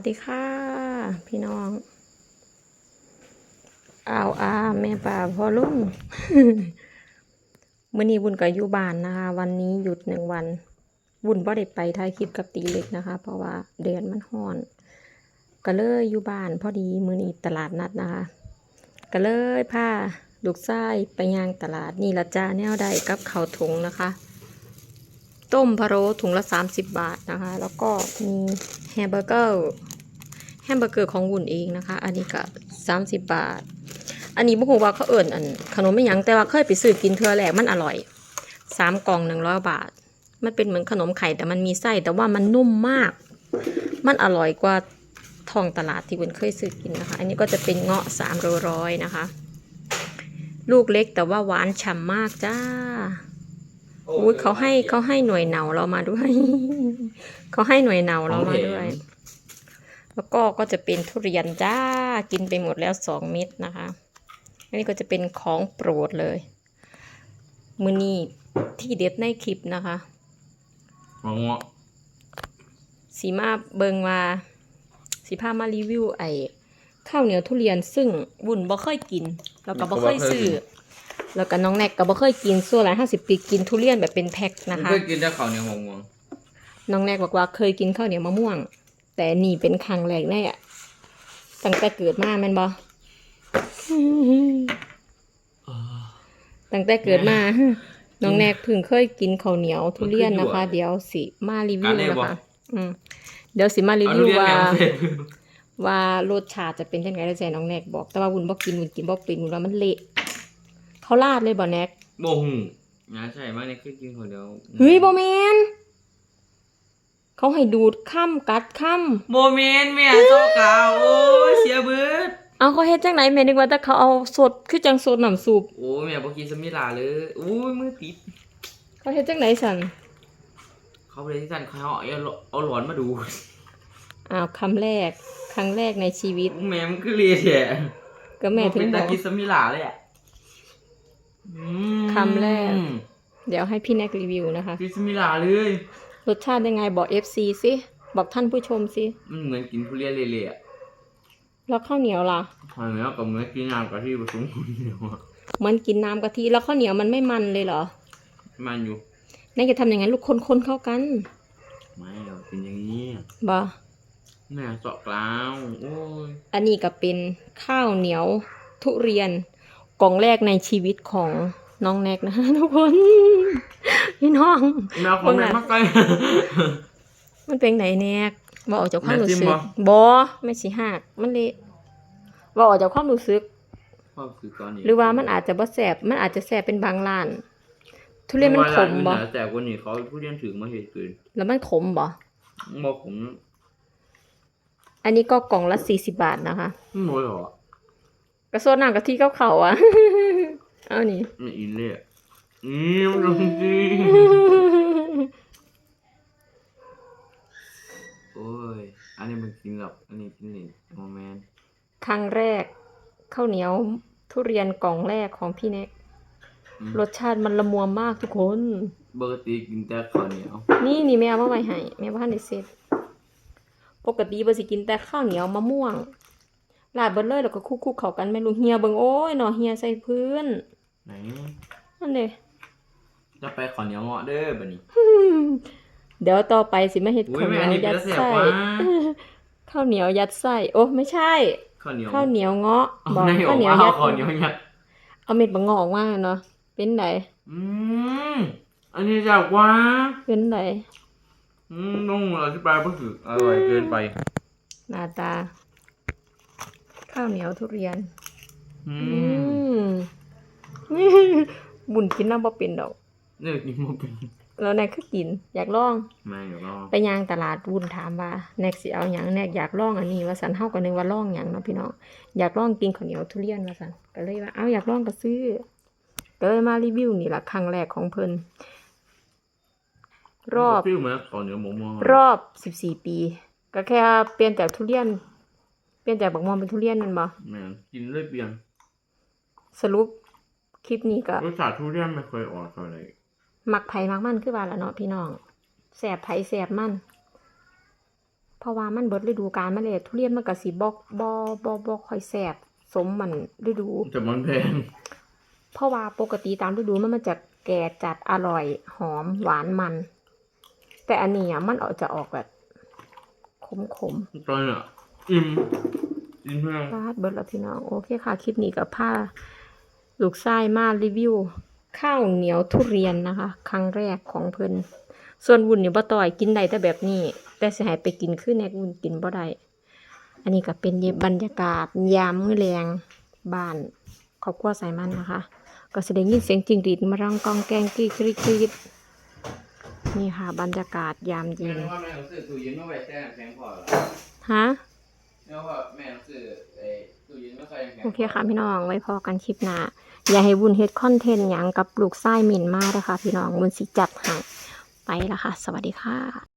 สดีค่ะ พี่น้องอ้าวอาแม่ป่าพ่อลุงมื่อนี้บุญกับอยู่บ้านนะคะ วันนี้หยุดหนึ่งวัน บุญบ่ได้ไปถ่ายคลิปกับตีเล็กนะคะ เพราะว่าเดือนมันห้อน ก็เลยอยู่บ้านพอดีมื้อนี้ตลาดนัดนะคะ ก็เลยพาลูกชายไปย่างตลาดนี่ละจ้าแนวใดกับข้าวถุงนะคะ ต้มพะโล้ถุงละ 30 บาทนะคะ แล้วก็มีแฮมเบอร์เกอร์ มเบอร์เกอร์ของวุ่นเองนะคะ อันนี้ก็30 บาท อันนี้บ่ฮู้ว่าเขาเอิ่นอันขนมไม่ยังแต่ว่าเคยไปซื้อกินเทือแรกมันอร่อยสามกล่องหนึ่งร้อยบาท มันเป็นเหมือนขนมไข่แต่มันมีไส้แต่ว่ามันนุ่มมาก มันอร่อยกว่าทองตลาดที่วุ่นเคยซื้อกินนะคะ อันนี้ก็จะเป็นเงาะสามโลร้อยนะคะ ลูกเล็กแต่ว่าหวานฉ่ำมากจ้าอุ้ยเขาให้เขาให้หน่วยเหนาเรามาด้วย เขาให้หน่วยเหนาเรามาด้วย แล้วก็ก็จะเป็นทุเรียนจ้ากินไปหมดแล้วสองเม็ดนะคะอันนี้ก็จะเป็นของโปรดเลย มือนี้ที่เด็ดในคลิปนะคะมะม่วงสีมาเบิงว่าสีผ้ามารีวิวไอ้ข้าวเหนียวทุเรียนซึ่งวุ่นบ่เคยกิน แล้วก็บ่เคยซื้อแล้วก็น้องแนกก็บ่เคยกินส่วนหลายห้าสิบปีกินทุเรียนแบบเป็นแพ็คนะคะเคยกินแต่ข้าวเหนียวมะม่วงน้องแนกบอกว่าเคยกินข้าวเหนียวมะม่วง แต่นี่เป็นครั้งแรกแน่อะตั้งแต่เกิดมาแม่นบอตั้งแต่เกิดมา น้องแนกเพิ่งเคยกินข้าวเหนียวทุเรียนนะคะ เดี๋ยวสิมารีวิวนะคะอืมเดี๋ยวสิมารีเอาวิวเรียนว่าแนวเสร็จว่ารสชาติจะเป็นยังไงแล้วแจน้องแนกบอก แต่ว่าวุ้นบอกกินวุ้นกินบอกเป็นวุ้นว่ามันเละเขาลาดเลยบ่แนกโมหูงาใช่มากเนี่ยเคยกินข้าวเหนียวเฮ้ยบ่แมน เขาให้ดูดข้ามกัดข้ามโมเมนแม่โซกาวโอ้ยเสียเบิดเอาเขาเฮ็ดจังไหนแม่นึกว่าแต่เขาเอาสดคือจังสดน้ำซุปโอ้ยแม่บอกกินสมิลาเลยโอ้ยมือติด เขาเฮ็ดจังไหนสันเขาไปที่สั่นเขาเอาเอาหลอนมาดูอ้าวคำแรก ครั้งแรกในชีวิต แม่มันคือเรียแท้ก็แม่ถึงเป็นบตาอกกินสมิลาเลยอะอืมคำแรก เดี๋ยวให้พี่แนกรีวิวนะคะ กินสมิลาเลย รสชาติยังไงบอก FC สิบอกท่านผู้ชมสิมันเหมือนกินทุเรียนเละๆอะแล้วข้าวเหนียวล่ะข้าวเหนียวกับเหมือนกินน้ำกะทิผสมข้าวเหนียวอะเหมันกินน้ำกะทิแล้วข้าวเหนียวมันไม่มันเลยเหรอมันอยู่แนกจะทำอย่างนั้นลูกคนๆเข้ากันไม่หรอกเป็นอย่างนี้บ่แม่เจาะกลาวโอ้ยอันนี้ก็เป็นข้าวเหนียวทุเรียนกล่องแรกในชีวิตของน้องแนกนะคะทุกคน พี่น้องแมวของแม่มากไกลมันเป็นไหนแนกว่าออกจากความรู้สึกแม่จิ้มบ่บอไม่สิหักมันเละว่าออกจากความรู้สึกพ่อคือตอนนี้หรือว่ามันอาจจะบ่แสบมันอาจจะแสบเป็นบางร้าน ทุเรียนมันขมบ่แต่วันนี้เขาทุเรียนถึงมาเหตุเกินแล้วมันขมบ่บอกผมอันนี้ก็กล่องละสี่สิบบาทนะคะไม่รู้หรอกกระโซดน้ำกะทิเข่าๆอะ เอานี่ไม่อินเลย อะนี่มันลงจริงโอ้ย อันนี้มันกินหรอกอันนี้กินนี่โมเมนต์ครั้งแรกข้าวเหนียวทุเรียนกล่องแรกของพี่เน็กอืมรสชาติมันละมุวมากทุกคน ปกติกินแต่ข้าวเหนียวนี่นี่แม่เอามาไว้ให้แม่บ้านได้เสร็จปกติบ่สิกินแต่ข้าวเหนียวมะม่วงลาดเบิดเลยแล้วก็คลุกๆเข้ากันแม่ลูกเฮียเบิ่งโอ้ยหนอเฮียใส่พื้นไหนนั่นเด้ จะไปข้าวเหนียวเงาะเด้อบัดนี้ เดี๋ยวต่อไปสิมาเฮ็ดอุ้ยข้าวเหแม่นียวอันนี้เป็ยันดเสียบไส้ว่าข้าวเหนียวยัดไส้โอ้ไม่ใช่ ข้าวเหนียวข้าวเหนียวเงาะเอาบอกไหนข้าวเหนียวเอายัดข้าวเหนียวยัดเอาเม็ดบะงอกมาเนาะเป็นไดอืมอันนี้จากว่าเป็นไดอืมต้องอธิบายเพื่อคืออร่อยเกินไปหน้าตา ข้าวเหนียวทุเรียน อือืมม บุญกินน้ำบ่เป็นดอก เนี่ยกินมาเป็นแล้วแนกคือกิน อยากลอง ไม่เดี๋ยวรอไปย่างตลาดบุญถามว่าแนกสิเอาหยังแนกอยากลองอันนี้ว่าสันเฮาก็นึกว่าลองหยังเนาะพี่น้องอยากลองกินข้าวเหนียวทุเรียนว่าสันก็เลยว่าเอาอยากลองก็ซื้อก็เลยมารีวิวนี่ล่ะครั้งแรกของเพิ่นรอบ ฟิลเหมือนข้าวเหนียวหมูมองรอบสิบสี่ปี ก็แค่เปลี่ยนจากทุเรียน เปลี่ยนจากบักม่วงเป็นทุเรียนแมันบ่แม่งกินเลยเปลี่ยนสรุปคลิปนี้ก็ รสชาติทุเรียนไม่เคยออกเท่าไหร่ มักไผ่มักมันคือว่าละเนาะพี่น้องแสบไผ่แสบมันเพราะว่ามันเบิดฤดูกาลมาแล้วทุเรียนมันก็สิบ่บ่บ่บ่ค่อยแซ่บสมมันฤดูแต่มันแพงเพราะว่าปกติตามฤดูมันมันจะแก่จัดอร่อยหอมหวานมัน แต่อันนี้อะมันออกจะออกแบบขมขมตอนเนี้ยอิ่มอิ่มแพงๆฟาดเบิร์ดแล้วพี่น้องโอเคค่ะ คลิปนี้กับผ้าลูกไส้มารีวิว ข้าวเหนียวทุเรียนนะคะ ครั้งแรกของเพิ่นส่วนวุ้นนี่บ่ต่อยกินได้แต่แบบนี้ แต่สิให้ไปกินคือแนกวุ้นกินบ่ได้อันนี้ก็เป็นบรรยากาศยามมื้อแรงบ้านครอบครัวสายมันนะคะ ก็แสดงยินเสียงจิงหรีดมาร้องกองแกงกรีดกรีดกรีดนี่ค่ะบรรยากาศยามแม่เย็นรู้ว่าแม่ต้องซื้อตู้เย็นมาไว้แช่น้ำแข็งพอเหรอฮะแม่ว่าแม่ต้องซื้อไอ้ตู้เย็นมาใส่น้ำแข็งโอเคค่ะพี่น้องไว้พอกันคลิปหน้า อย่าให้วุ่นเฮ็ดคอนเทนต์อย่างกับลูกไส้หมิ่นมากนะคะพี่น้องวุ่นสิจัดให้ไปละค่ะ สวัสดีค่ะ